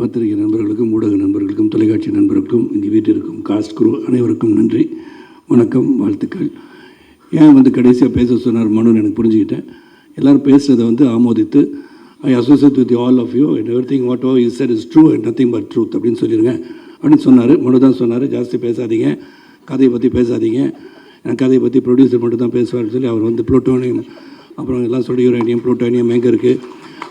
பத்திரிகை நண்பர்களுக்கும் ஊடக நண்பர்களுக்கும் தொலைக்காட்சி நண்பர்களுக்கும் இங்கே வீட்டிற்கும் காஸ்ட் குரு அனைவருக்கும் நன்றி. வணக்கம் வாழ்த்துக்கள். ஏன் வந்து கடைசியாக பேச சொன்னார் மனுன்னு எனக்கு புரிஞ்சுக்கிட்டேன். எல்லோரும் பேசுகிறத வந்து ஆமோதித்து I associate with all of you and everything what O is sir is true and nothing but truth அப்படின்னு சொல்லிடுங்க அப்படின்னு சொன்னார். மனு தான் சொன்னார். ஜாஸ்தி பேசாதீங்க. கதையை பற்றி பேசாதீங்க. எனக்கு கதையை பற்றி ப்ரொடியூசர் மட்டும் தான் பேசுவார்னு சொல்லி அவர் வந்து ப்ளூட்டோனியம் அப்புறம் எல்லாம் சொல்லி யூரேனியம் ப்ளூட்டோனியம் எங்கே இருக்குது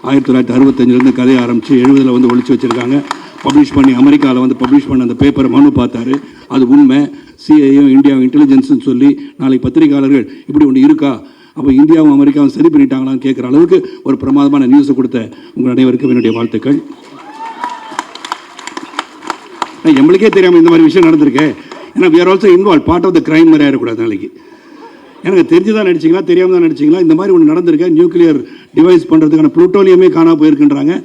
ஆயிரத்தி தொள்ளாயிரத்தி அறுபத்தஞ்சிலேருந்து கதையை ஆரம்பித்து எழுபதில் வந்து ஒழிச்சு வச்சுருக்காங்க. பப்ளிஷ் பண்ணி அமெரிக்காவில் வந்து பப்ளிஷ் பண்ண அந்த பேப்பரை மனு பார்த்தாரு. அது உண்மை. சிஐயும் இந்தியாவும் இன்டெலிஜென்ஸ்னு சொல்லி நாளைக்கு பத்திரிகையாளர்கள் இப்படி ஒன்று இருக்கா? அப்போ இந்தியாவும் அமெரிக்காவும் சரி பண்ணிட்டாங்களான்னு கேட்குற அளவுக்கு ஒரு பிரமாதமான நியூஸை கொடுத்த உங்கள் அனைவருக்கும் என்னுடைய வாழ்த்துக்கள். நான் எங்களுக்கே தெரியாமல் இந்த மாதிரி விஷயம் நடந்திருக்கு. ஏன்னா we are also involve part of the crime மாதிரி ஆகிடக்கூடாது நாளைக்கு. எனக்கு தெரிஞ்சு தான் நடிச்சிங்களா தெரியாமல் தான் நடிச்சிங்களா? இந்த மாதிரி ஒன்று நடந்திருக்க நியூக்ளியர் டிவைஸ் பண்ணுறதுக்கான ப்ளூட்டோலியமே காணா போயிருக்குன்றாங்க.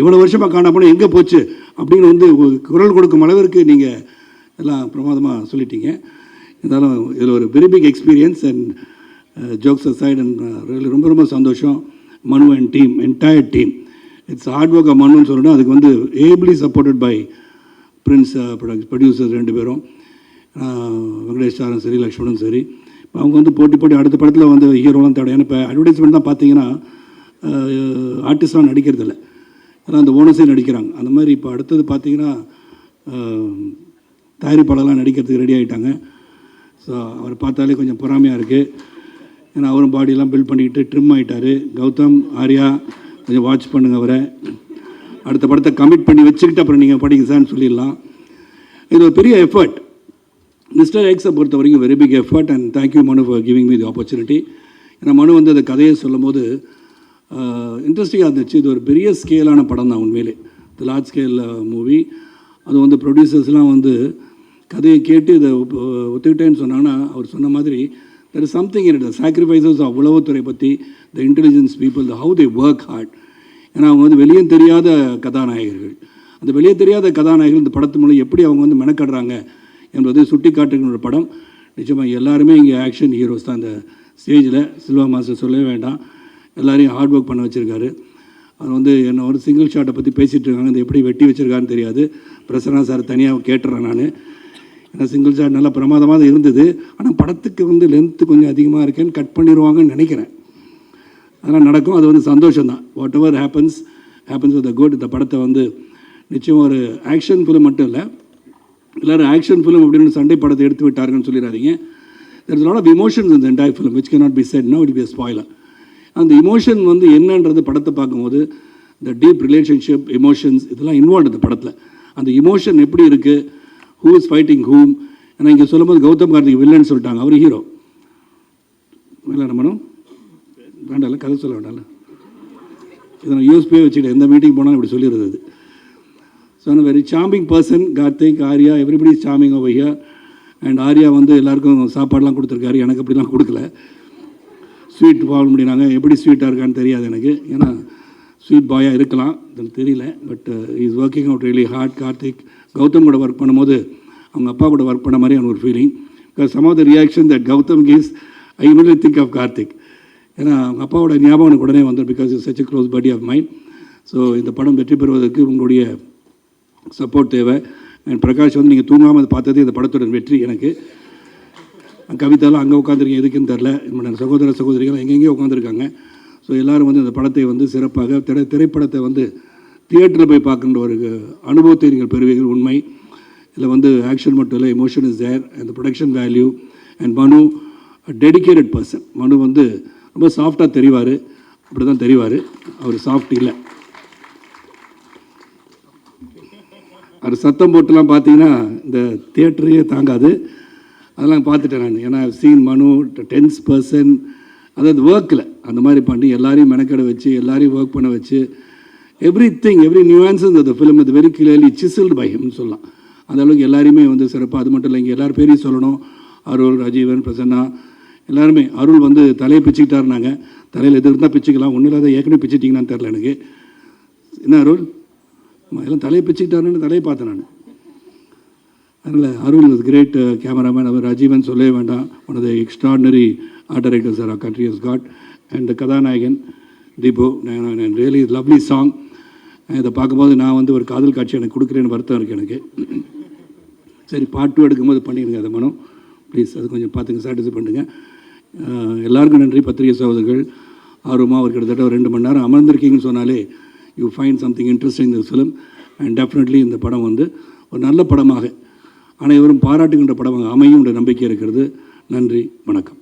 இவ்வளோ வருஷமாக காணா போனால் எங்கே போச்சு அப்படின்னு வந்து குரல் கொடுக்கும் அளவிற்கு நீங்கள் எல்லாம் பிரமாதமாக சொல்லிட்டீங்க. இருந்தாலும் இதில் ஒரு very big experience and jokes aside and ரொம்ப ரொம்ப சந்தோஷம். Manu and team entire team it's hard work மனுன்னு சொல்லணும் அதுக்கு வந்து ably supported by prince producers ரெண்டு பேரும். வெங்கடேஷ் சாரும் சரி லக்ஷ்மணும் சரி. அவங்க வந்து போட்டி போட்டி அடுத்த படத்தில் வந்து ஹீரோலாம் தேடும் ஏன்னா இப்போ அட்வர்டைஸ்மெண்ட் தான் பார்த்தீங்கன்னா ஆர்டிஸ்ட்லாம் நடிக்கிறதில்ல. எல்லாம் அந்த ஓனர்ஸே நடிக்கிறாங்க. அந்த மாதிரி இப்போ அடுத்தது பார்த்தீங்கன்னா தயாரிப்பாளர்லாம் நடிக்கிறதுக்கு ரெடி ஆகிட்டாங்க ஸோ அவர் பார்த்தாலே கொஞ்சம் பொறாமையாக இருக்குது ஏன்னா அவரும் பாடியெல்லாம் பில்ட் பண்ணிக்கிட்டு ட்ரிம் ஆகிட்டார் கௌதம் ஆர்யா கொஞ்சம் வாட்ச் பண்ணுங்கள் அவரை. அடுத்த படத்தை கமிட் பண்ணி வச்சுக்கிட்டு அப்புறம் நீங்கள் படிங்க சார்னு சொல்லிடலாம். இது ஒரு பெரிய எஃபர்ட் மிஸ்டர் எக்ஸை பொறுத்த வரைக்கும் very big effort and thank you Manu for giving me the opportunity ஏன்னா மனு வந்து அந்த கதையை சொல்லும்போது இன்ட்ரெஸ்டிங்காக இருந்துச்சு. இது ஒரு பெரிய ஸ்கேலான படம் தான் உண்மையிலே. இது லார்ஜ் ஸ்கேல் மூவி அது வந்து ப்ரொடியூசர்ஸ்லாம் வந்து கதையை கேட்டு இதை ஒத்துக்கிட்டேன்னு சொன்னாங்கன்னா அவர் சொன்ன மாதிரி there is something in it sacrifices of உளவுத்துறை பற்றி the intelligence people the how they work hard ஏன்னா அவங்க வந்து வெளியே தெரியாத கதாநாயகர்கள். அந்த வெளியே தெரியாத கதாநாயகர்கள் இந்த படத்து மூலம் எப்படி அவங்க வந்து மெனக்கடுறாங்க? என்பதை சுட்டி காட்டுகின்ற ஒரு படம். நிச்சயமாக எல்லாருமே இங்கே ஆக்ஷன் ஹீரோஸ் தான் இந்த ஸ்டேஜில் சில்வா மாஸ்டர் சொல்லவே வேண்டாம். எல்லாரையும் ஹார்ட் ஒர்க் பண்ண வச்சுருக்காரு. அது வந்து என்ன ஒரு சிங்கிள் ஷாட்டை பற்றி பேசிகிட்டு இருக்காங்க. அது எப்படி வெட்டி வச்சுருக்கான்னு தெரியாது. பிரசன்னா சார் தனியாக கேட்டுறேன் நான். ஏன்னா சிங்கிள் ஷாட் நல்லா பிரமாதமாக தான் இருந்தது. ஆனால் படத்துக்கு வந்து லென்த்து கொஞ்சம் அதிகமாக இருக்கேன்னு கட் பண்ணிடுவாங்கன்னு நினைக்கிறேன். அதெல்லாம் நடக்கும். அது வந்து சந்தோஷம் தான் whatever happens happens with good இந்த படத்தை வந்து நிச்சயம் ஒரு ஆக்ஷன் ஃபிலிம் மட்டும் இல்லை எல்லோரும் ஆக்ஷன் ஃபிலிம் அப்படின்னு சண்டை படத்தை எடுத்து விட்டாருன்னு சொல்லிடாதீங்க. There is lot of emotions இந்த entire film which cannot be said no it be a அந்த இமோஷன் வந்து என்னன்றது படத்தை பார்க்கும்போது இந்த டீப் ரிலேஷன்ஷிப் இமோஷன்ஸ் இதெல்லாம் இன்வால்வ் இந்த படத்தில். அந்த இமோஷன் எப்படி இருக்குது ஹூ இஸ் ஃபைட்டிங் ஹூம் ஏன்னா இங்கே சொல்லும்போது கௌதம் கார்த்திக் வில்லன்னு சொல்லிட்டாங்க. அவர் ஹீரோ இல்லை நம்மளும் வேண்டாம்ல கதை சொல்ல வேண்டாம்ல. இதை நான் யூஎஸ்பியே வச்சுக்கிட்டேன் எந்த மீட்டிங் போனாலும் இப்படி சொல்லிடுறது so very charming person Karthik Arya everybody is charming over here and Arya வந்து எல்லாருக்கும் சாப்பாடெலாம் கொடுத்துருக்காரு. எனக்கு அப்படிலாம் கொடுக்கல. ஸ்வீட் வாங்க முடியினாங்க எப்படி ஸ்வீட்டாக இருக்கான்னு தெரியாது எனக்கு. ஏன்னா ஸ்வீட் பாயாக இருக்கலாம். எனக்கு தெரியல. But is working out really hard Karthik Gautham கூட ஒர்க் பண்ணும்போது அவங்க அப்பா கூட ஒர்க் பண்ண மாதிரி எனக்கு ஒரு feeling because some of the reaction that Gautham gives I immediately think of Karthik ஏன்னா அவங்க அப்பாவோட ஞாபகம் எனக்கு உடனே வந்துடும் because is such close buddy of mind so இந்த படம் வெற்றி பெறுவதற்கு உங்களுடைய சப்போர்ட் தேவை. அண்ட் பிரகாஷ் வந்து நீங்கள் தூங்காமல் பார்த்தது இந்த படத்தோட வெற்றி எனக்கு. கவிதாலாம் அங்கே உட்காந்துருக்கீங்க எதுக்குன்னு தெரில என்னோட சகோதர சகோதரிகள் எங்கெங்கேயோ உட்காந்துருக்காங்க ஸோ எல்லாரும் வந்து இந்த படத்தை வந்து சிறப்பாக திரை திரைப்படத்தை வந்து தியேட்டரில் போய் பார்க்குற ஒரு அனுபவத்தை நீங்கள் பெறுவீர்கள் உண்மை. இதில் வந்து ஆக்ஷன் மட்டும் இல்லை எமோஷன் இஸ் தேர் அந்த production value and Manu dedicated person Manu வந்து ரொம்ப சாஃப்டாக தெரிவார். அப்படி தான் தெரிவார். அவர் சாஃப்ட் இல்லை. அவர் சத்தம் போட்டுலாம் பார்த்தீங்கன்னா இந்த தியேட்டரையே தாங்காது. அதெல்லாம் பார்த்துட்டேன் நான். ஏன்னா சீன் மனு டென்ஸ் பர்சன் அதாவது ஒர்க்கில் அந்த மாதிரி பண்ணி எல்லாரையும் மெனக்கெட வச்சு எல்லாரையும் ஒர்க் பண்ண வச்சு எவ்ரி திங் எவ்ரி நியூஆன்ஸ் இந்த ஃபிலிம் இது வெரி கிளியர்லி சிசில்டு பை ஹிம்னு சொல்லலாம். அந்த அளவுக்கு எல்லாரையுமே வந்து சிறப்பாக அது மட்டும் இல்லை இங்கே எல்லார் பேரையும் சொல்லணும். அருள் ராஜீவன் பிரசன்னா எல்லாருமே அருள் வந்து தலையை பிச்சுக்கிட்டாருனாங்க தலையில் எது இருந்தால் பிச்சுக்கலாம். ஒன்றும் இல்லாத ஏற்கனவே பிச்சுட்டிங்கன்னு தெரில எனக்கு. என்ன அருள்? எல்லாம் தலையை பிச்சுக்கிட்டாருன்னு தலையை பார்த்தேன் நான். அதனால் அருள் இஸ் கிரேட் கேமராமேன் அவர் ராஜீவன் சொல்லவே வேண்டாம். One of the extraordinary art directors our country is got and கதாநாயகன் தீபு ரியலி லவ்லி சாங் இதை பார்க்கும்போது நான் வந்து ஒரு காதல் காட்சி எனக்கு கொடுக்குறேன்னு வருத்தம் இருக்குது எனக்கு. சரி பாட்டு டூ எடுக்கும்போது பண்ணிடுங்க அதை மனம் ப்ளீஸ் அது கொஞ்சம் பார்த்துங்க சாட்டிஸ்ஃபை பண்ணுங்கள் uh, எல்லாருக்கும் நன்றி பத்திரிகை சகோதரர்கள். ஆர்வமாக அவர் கிட்டத்தட்ட ஒரு ரெண்டு மணி நேரம் அமர்ந்திருக்கீங்கன்னு சொன்னாலே யூ ஃபைண்ட் சம்திங் இன்ட்ரெஸ்டிங் இந்த ஃபிலிம் அண்ட் டெஃபினெட்லி இந்த படம் வந்து ஒரு நல்ல படமாக அனைவரும் பாராட்டுகின்ற படமாக அமையும் என்ற நம்பிக்கை இருக்கிறது. நன்றி வணக்கம்.